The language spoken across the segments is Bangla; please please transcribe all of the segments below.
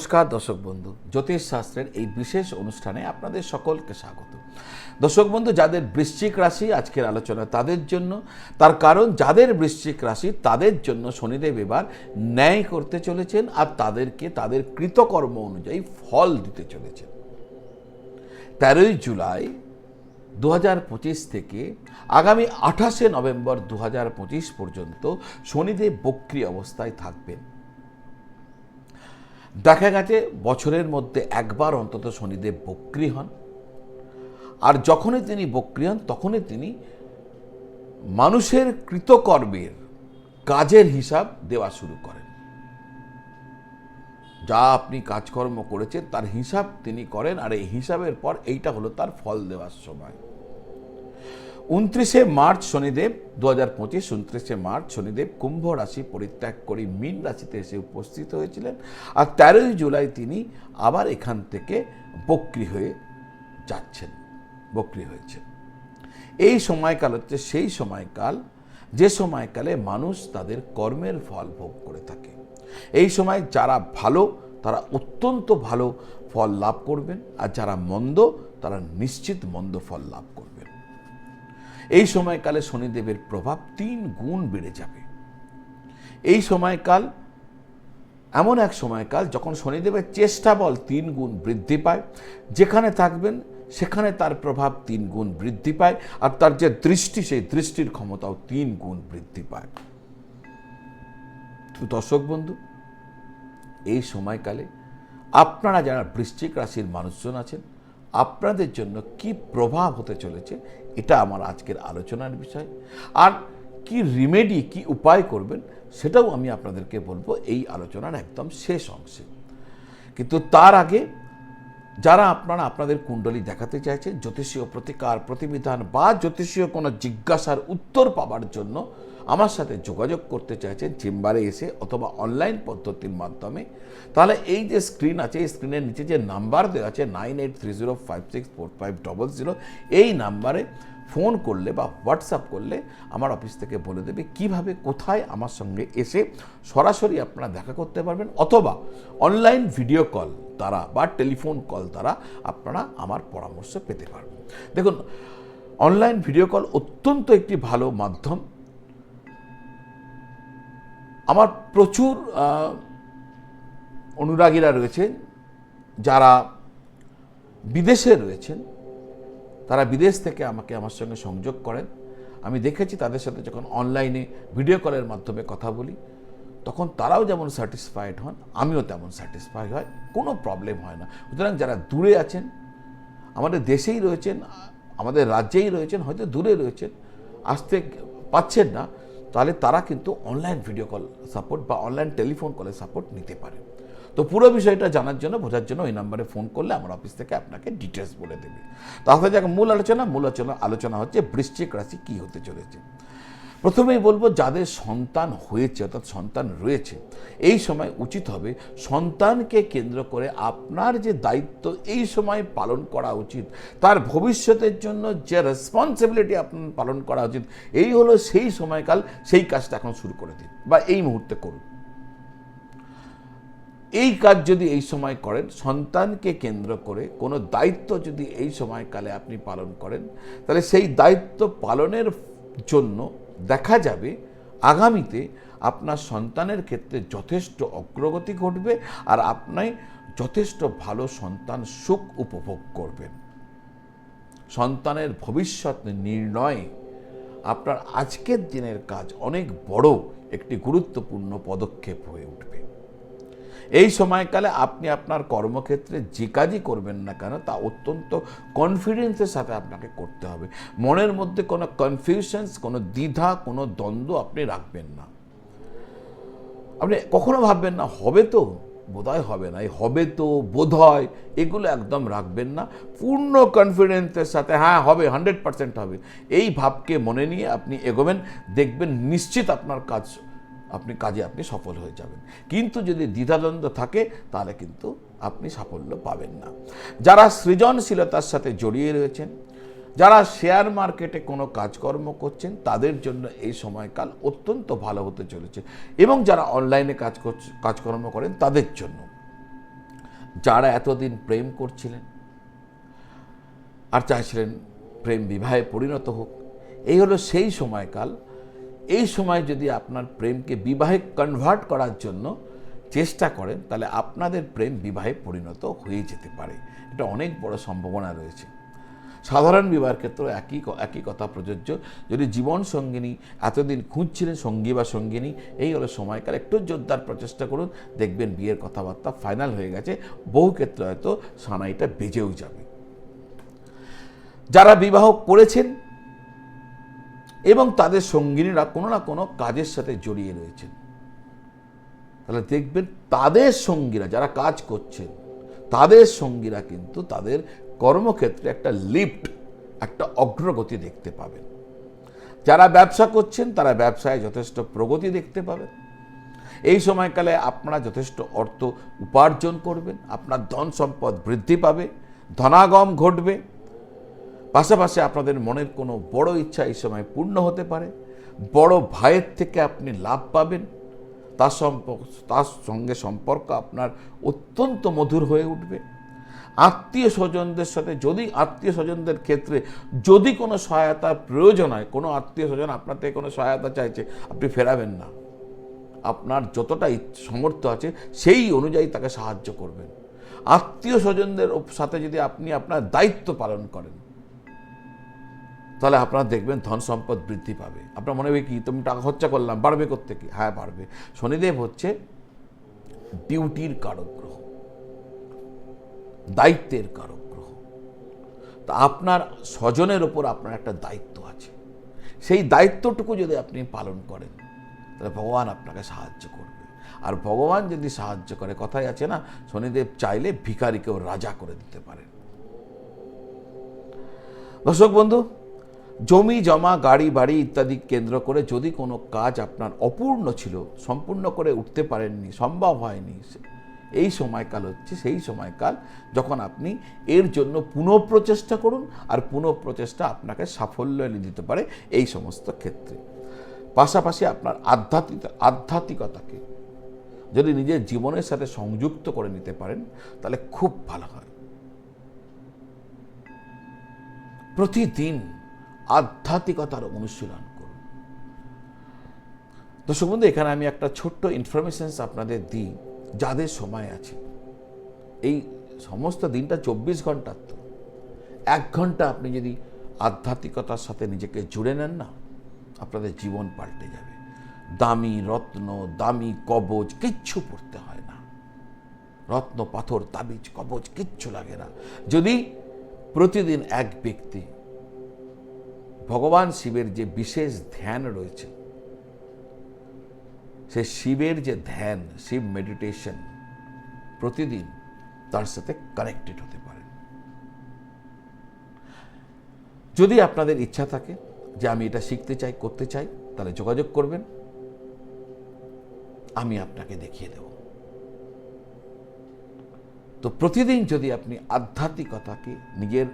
নমস্কার দর্শক বন্ধু, জ্যোতিষ শাস্ত্রের এই বিশেষ অনুষ্ঠানে আপনাদের সকলকে স্বাগত। দর্শক বন্ধু, যাদের বৃশ্চিক রাশি আজকের আলোচনা তাদের জন্য, তার কারণ যাদের বৃশ্চিক রাশি তাদের জন্য শনিদেব এবার ন্যায় করতে চলেছেন আর তাদেরকে তাদের কৃতকর্ম অনুযায়ী ফল দিতে চলেছেন। তেরোই জুলাই দু হাজার পঁচিশ থেকে আগামী আঠাশে নভেম্বর দু হাজার পঁচিশ পর্যন্ত শনিদেব বক্রি অবস্থায় থাকবেন। দেখা গেছে বছরের মধ্যে একবার অন্তত শনিদেব বক্রি হন। আর যখনই তিনি বক্রি হন, তখনই তিনি মানুষের কৃতকর্মের কাজের হিসাব দেওয়া শুরু করেন। যা আপনি কাজকর্ম করেছেন, তার হিসাব তিনি করেন, আর এই হিসাবের পর এইটা হলো তার ফল দেওয়ার সময়। উনত্রিশে মার্চ শনিদেব দু হাজার পঁচিশ উনত্রিশে মার্চ শনিদেব কুম্ভ রাশি পরিত্যাগ করে মীন রাশিতে এসে উপস্থিত হয়েছিলেন। আর তেরোই জুলাই তিনি আবার এখান থেকে বক্রি হয়ে যাচ্ছেন, বক্রি হয়েছেন। এই সময়কাল হচ্ছে সেই সময়কাল, যে সময়কালে মানুষ তাদের কর্মের ফল ভোগ করে থাকে। এই সময় যারা ভালো, তারা অত্যন্ত ভালো ফল লাভ করবেন, আর যারা মন্দ, তারা নিশ্চিত মন্দ ফল লাভ করবেন। এই সময়কালে শনিদেবের প্রভাব তিন গুণ বেড়ে যাবে। এই সময়কাল এমন এক সময়কাল যখন শনিদেবের চেষ্টা বল তিন গুণ বৃদ্ধি পায়, যেখানে থাকবেন সেখানে তার প্রভাব তিন গুণ বৃদ্ধি পায় আর তার যে দৃষ্টি, সেই দৃষ্টির ক্ষমতাও তিন গুণ বৃদ্ধি পায়। দর্শক বন্ধু, এই সময়কালে আপনারা যারা বৃশ্চিক রাশির মানুষজন আছেন আপনাদের জন্য কি প্রভাব হতে চলেছে, এটা আমার আজকের আলোচনার বিষয়। আর কি রিমেডি কি উপায় করবেন, সেটাও আমি আপনাদেরকে বলব এই আলোচনার একদম শেষ অংশে। কিন্তু তার আগে যারা আপনারা আপনাদের কুণ্ডলী দেখাতে চাইছেন, জ্যোতিষীয় প্রতিকার, প্রতিবিধান বা জ্যোতিষীয় কোনো জিজ্ঞাসার উত্তর পাওয়ার জন্য আমার সাথে যোগাযোগ করতে চাইছেন, চেম্বারে এসে অথবা অনলাইন পদ্ধতির মাধ্যমে, তাহলে এই যে স্ক্রিন আছে, এই স্ক্রিনের নিচে যে নাম্বার দেওয়া আছে nine eight three zero five six four five double zero এই নাম্বারে ফোন করলে বা হোয়াটসঅ্যাপ করলে আমার অফিস থেকে বলে দেবে কীভাবে কোথায় আমার সঙ্গে এসে সরাসরি আপনারা দেখা করতে পারবেন, অথবা অনলাইন ভিডিও কল দ্বারা বা টেলিফোন কল দ্বারা আপনারা আমার পরামর্শ পেতে পারবেন। দেখুন অনলাইন ভিডিও কল অত্যন্ত একটি ভালো মাধ্যম। আমার প্রচুর অনুরাগীরা রয়েছেন, যারা বিদেশে রয়েছেন, তারা বিদেশ থেকে আমাকে আমার সঙ্গে সংযোগ করেন। আমি দেখেছি তাদের সাথে যখন অনলাইনে ভিডিও কলের মাধ্যমে কথা বলি, তখন তারাও যেমন স্যাটিসফাইড হন, আমিও তেমন স্যাটিসফাই হয়, কোনো প্রবলেম হয় না। সুতরাং যারা দূরে আছেন, আমাদের দেশেই রয়েছেন, আমাদের রাজ্যেই রয়েছেন, হয়তো দূরে রয়েছেন, আসতে পাচ্ছেন না তাহলে তারা কিন্তু অনলাইন ভিডিও কল সাপোর্ট বা অনলাইন টেলিফোন কলের সাপোর্ট নিতে পারে। তো পুরো বিষয়টা জানার জন্য, বোঝার জন্য ওই নাম্বারে ফোন করলে আমার অফিস থেকে আপনাকে ডিটেলস বলে দেবে। তাহলে যাক মূল আলোচনা মূল আলোচনা আলোচনা হচ্ছে বৃশ্চিক রাশি কী হতে চলেছে। প্রথমেই বলব, যাদের সন্তান হয়েছে, অর্থাৎ সন্তান রয়েছে, এই সময় উচিত হবে সন্তানকে কেন্দ্র করে আপনার যে দায়িত্ব, এই সময় পালন করা উচিত। তার ভবিষ্যতের জন্য যে রেসপন্সিবিলিটি আপনার পালন করা উচিত, এই হলো সেই সময়কাল, সেই কাজটা এখন শুরু করে দিন, বা এই মুহূর্তে করুন। এই কাজ যদি এই সময় করেন, সন্তানকে কেন্দ্র করে কোনো দায়িত্ব যদি এই সময়কালে আপনি পালন করেন, তাহলে সেই দায়িত্ব পালনের জন্য দেখা যাবে, আগামীতে আপনার সন্তানের ক্ষেত্রে যথেষ্ট অগ্রগতি ঘটবে আর আপনি যথেষ্ট ভালো সন্তান সুখ উপভোগ করবেন। সন্তানের ভবিষ্যৎ নির্ণয়ে আপনার আজকের দিনের কাজ অনেক বড় একটি গুরুত্বপূর্ণ পদক্ষেপ হয়ে উঠবে। এই সময়কালে আপনি আপনার কর্মক্ষেত্রে যে কাজই করবেন না কেন, তা অত্যন্ত কনফিডেন্সের সাথে আপনাকে করতে হবে। মনের মধ্যে কোনো কনফিউশনস কোনো দ্বিধা, কোনো দ্বন্দ্ব আপনি রাখবেন না। আপনি কখনো ভাববেন না, হবে তো, বোধহয় হবে না। এই হবে তো বোধ হয় এগুলো একদম রাখবেন না। পূর্ণ কনফিডেন্সের সাথে হ্যাঁ হবে হান্ড্রেড পার্সেন্ট হবে। এই ভাবকে মনে নিয়ে আপনি এগোবেন, দেখবেন নিশ্চিত আপনার কাজ আপনি কাজে আপনি সফল হয়ে যাবেন। কিন্তু যদি দ্বিধাদ্বন্দ্ব থাকে, তাহলে কিন্তু আপনি সাফল্য পাবেন না। যারা সৃজনশীলতার সাথে জড়িয়ে রয়েছেন, যারা শেয়ার মার্কেটে কোনো কাজকর্ম করছেন, তাদের জন্য এই সময়কাল অত্যন্ত ভালো হতে চলেছে। এবং যারা অনলাইনে কাজ কাজকর্ম করেন, তাদের জন্য। যারা এতদিন প্রেম করছিলেন, আর চাইছিলেন প্রেম বিবাহে পরিণত হোক, এই হলো সেই সময়কাল এই সময় যদি আপনার প্রেমকে বিবাহে কনভার্ট করার জন্য চেষ্টা করেন, তাহলে আপনাদের প্রেম বিবাহে পরিণত হয়ে যেতে পারে। এটা অনেক বড় সম্ভাবনা রয়েছে। সাধারণ বিবাহের ক্ষেত্রেও একই একই কথা প্রযোজ্য। যদি জীবন সঙ্গিনী, এতদিন খুঁজছিলেন সঙ্গী বা সঙ্গিনী, এই হলো সময়কাল। একটু জোরদার প্রচেষ্টা করুন, দেখবেন বিয়ের কথাবার্তা ফাইনাল হয়ে গেছে। বহু ক্ষেত্রে হয়তো সানাইটা বেজেও যাবে। যারা বিবাহ করেছেন এবং তাদের সঙ্গিনীরা কোনো না কোনো কাজের সাথে জড়িয়ে রয়েছেন। তাহলে দেখবেন তাদের সঙ্গীরা যারা কাজ করছেন, তাদের সঙ্গীরা কিন্তু তাদের কর্মক্ষেত্রে একটা লিফট, একটা অগ্রগতি দেখতে পাবেন। যারা ব্যবসা করছেন, তারা ব্যবসায় যথেষ্ট প্রগতি দেখতে পাবেন। এই সময়কালে আপনারা যথেষ্ট অর্থ উপার্জন করবেন, আপনার ধন সম্পদ বৃদ্ধি পাবে, ধনাগম ঘটবে। পাশাপাশি আপনাদের মনের কোনো বড় ইচ্ছা এই সময় পূর্ণ হতে পারে, বড় ভাইয়ের থেকে আপনি লাভ পাবেন তার সম্পর্ক, তার সঙ্গে সম্পর্ক আপনার অত্যন্ত মধুর হয়ে উঠবে। আত্মীয় স্বজনদের সাথে যদি, আত্মীয় স্বজনদের ক্ষেত্রে যদি কোনো সহায়তার প্রয়োজন হয়, কোনো আত্মীয় স্বজন আপনার থেকে কোনো সহায়তা চাইছে, আপনি ফেরাবেন না। আপনার যতটা সামর্থ্য আছে, সেই অনুযায়ী তাকে সাহায্য করবেন। আত্মীয় স্বজনদের সাথে যদি আপনি আপনার দায়িত্ব পালন করেন তাহলে আপনারা দেখবেন ধন সম্পদ বৃদ্ধি পাবে। আপনার মনে হবে কি, তুমি টাকা খরচা করলাম, বাড়বে করতে কি হ্যাঁ বাড়বে। শনিদেব হচ্ছে ডিউটির কারক গ্রহ দায়িত্বের কারক গ্রহ তা আপনার স্বজনের ওপর আপনার একটা দায়িত্ব আছে। সেই দায়িত্বটুকু যদি আপনি পালন করেন, তাহলে ভগবান আপনাকে সাহায্য করবে। আর ভগবান যদি সাহায্য করে, কথাই আছে না, শনিদেব চাইলে ভিখারিকেও রাজা করে দিতে পারেন। দর্শক বন্ধু জমি, জমা, গাড়ি, বাড়ি ইত্যাদি কেন্দ্র করে যদি কোনো কাজ আপনার অপূর্ণ ছিল, সম্পূর্ণ করে উঠতে পারেননি, সম্ভব হয়নি এই সময়কাল হচ্ছে, সেই সময়কাল যখন আপনি এর জন্য পুনঃপ্রচেষ্টা করুন আর পুনঃপ্রচেষ্টা আপনাকে সাফল্য এনে দিতে পারে এই সমস্ত ক্ষেত্রে। পাশাপাশি আপনার আধ্যাত্মিক, আধ্যাত্মিকতাকে যদি নিজের জীবনের সাথে সংযুক্ত করে নিতে পারেন, তাহলে খুব ভালো হয়। প্রতিদিন আধ্যাত্মিকতার অনুশীলন করুন। দর্শক বন্ধু, এখানে আমি একটা ছোট্ট ইনফরমেশনস আপনাদের দিই, যাদের সময় আছে। এই সমস্ত দিনটা চব্বিশ ঘণ্টার তো। এক ঘণ্টা আপনি যদি আধ্যাত্মিকতার সাথে নিজেকে জুড়ে নেন না, আপনাদের জীবন পাল্টে যাবে। দামি রত্ন, দামি কবচ কিচ্ছু পড়তে হয় না। রত্ন, পাথর, তাবিজ কবচ কিচ্ছু লাগে না। যদি প্রতিদিন এক ব্যক্তি ভগবান শিবের যে বিশেষ ধ্যান রয়েছে, সে শিবের যে ধ্যান, শিব মেডিটেশন প্রতিদিন তার সাথে কানেক্টেড হতে পারেন। যদি আপনাদের ইচ্ছা থাকে যে আমি এটা শিখতে চাই, করতে চাই, তাহলে যোগাযোগ করবেন। আমি আপনাকে দেখিয়ে দেব। তো প্রতিদিন যদি আপনি আধ্যাত্মিকতাকে নিজের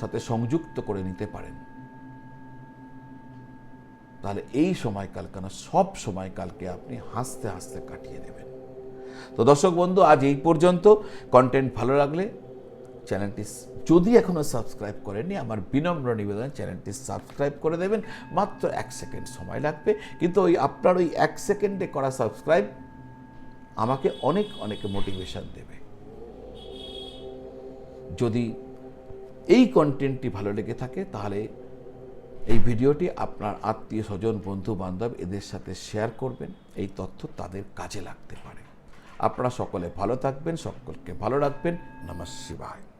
সাথে সংযুক্ত করে নিতে পারেন তাহলে এই সময়কাল কেন? সব সময়কালকে আপনি হাসতে হাসতে কাটিয়ে দেবেন। তো দর্শক বন্ধু, আজ এই পর্যন্ত। কন্টেন্ট ভালো লাগলে চ্যানেলটি যদি এখনও সাবস্ক্রাইব করেননি, আমার বিনম্র নিবেদন চ্যানেলটি সাবস্ক্রাইব করে দেবেন। মাত্র এক সেকেন্ড সময় লাগবে। কিন্তু ওই আপনার ওই এক সেকেন্ডে করা সাবস্ক্রাইব আমাকে অনেক অনেক মোটিভেশন দেবে। যদি এই কন্টেন্টটি ভালো লেগে থাকে, তাহলে এই ভিডিওটি আপনার আত্মীয় স্বজন, বন্ধু বান্ধব এদের সাথে শেয়ার করবেন। এই তথ্য তাদের কাজে লাগতে পারে। আপনারা সকলে ভালো থাকবেন, সকলকে ভালো রাখবেন। নমস্কার